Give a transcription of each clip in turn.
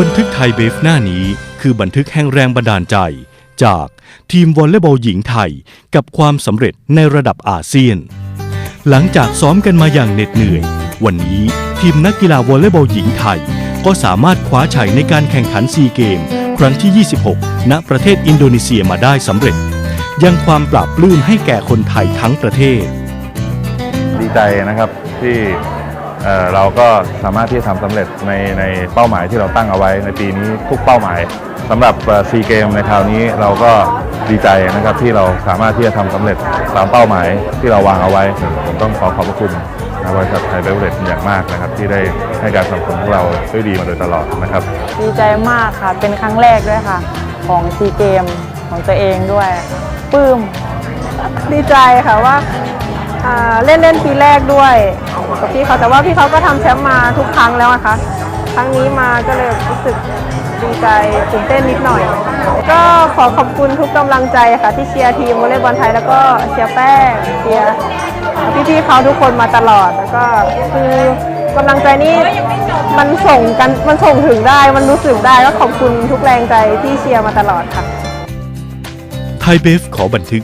บันทึกไทยเบฟหน้านี้คือบันทึกแห่งแรงบันดาลใจ จากทีมวอลเลย์บอลหญิงไทยกับความสำเร็จในระดับอาเซียน หลังจากซ้อมกันมาอย่างเหน็ดเหนื่อย วันนี้ทีมนักกีฬาวอลเลย์บอลหญิงไทย ก็สามารถคว้าชัยในการแข่งขันซีเกม ครั้งที่ 26 ณ ประเทศอินโดนีเซียมาได้สำเร็จ ยังความปราบปลื้มให้แก่คนไทยทั้งประเทศ ดีใจนะครับที่ เเราก็สามารถที่จะทำสำเร็จในในเป้าหมายที่เราตั้งเอาไว้ในปีนี้ทุกเป้าหมายสำหรับซีเกมในคราวนี้เราก็ดีใจนะครับที่เราสามารถที่จะทำสำเร็จตามเป้าหมายที่เราวางเอาไว้ผมต้องขอขอบพระคุณนะบริษัทไทยเบเวอเรจอย่างมากนะครับ ที่ได้ให้การสนับสนุนพวกเราด้วยดีมาโดยตลอดนะครับ ดีใจมากค่ะ เป็นครั้งแรกด้วยค่ะ ของซีเกมของตัวเองด้วยปลื้มดีใจค่ะว่าอ่าเล่นเล่นปีแรกด้วย กับพี่เขาแต่ว่าพี่เขาก็ทำแชมป์มาทุกครั้งแล้วนะคะครั้งนี้มาก็เลยรู้สึกดีใจตื่นเต้นนิดหน่อย ก็ขอขอบคุณทุกกำลังใจค่ะ ที่เชียร์ทีมวอลเลย์บอลไทยแล้วก็เชียร์แป้งเชียร์พี่ๆเขาทุกคนมาตลอดแล้วก็คือกำลังใจนี้มันส่งกันมันส่งถึงได้มันรู้สึกได้ก็ขอบคุณทุกแรงใจที่เชียร์มาตลอดค่ะไทยเบฟขอบันทึก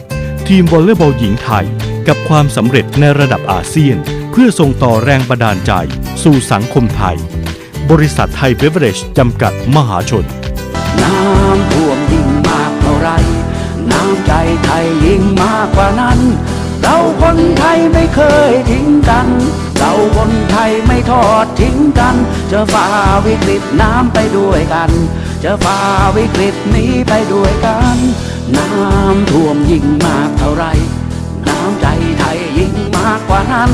ทีมวอลเลย์บอลหญิงไทย กับความสำเร็จในระดับอาเซียน พื่อส่งต่อแรงบันดาลใจ สู่สังคมไทย บริษัทไทยเบเวอร์เรจจำกัดมหาชน น้ำท่วมยิ่งมากเท่าไร น้ำใจไทยยิ่งมากกว่านั้น เราคนไทยไม่เคยทิ้งกัน เราคนไทยไม่ทอดทิ้งกัน จะฝ่าวิกฤตน้ำไปด้วยกัน จะฝ่าวิกฤตนี้ไปด้วยกัน น้ำท่วมยิ่งมากเท่าไรำใจไทยยิ่งมากกว่านั้น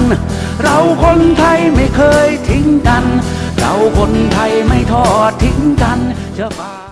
เราคนไทยไม่เคยทิ้งกัน เราคนไทยไม่ทอดทิ้งกันจะฝ่า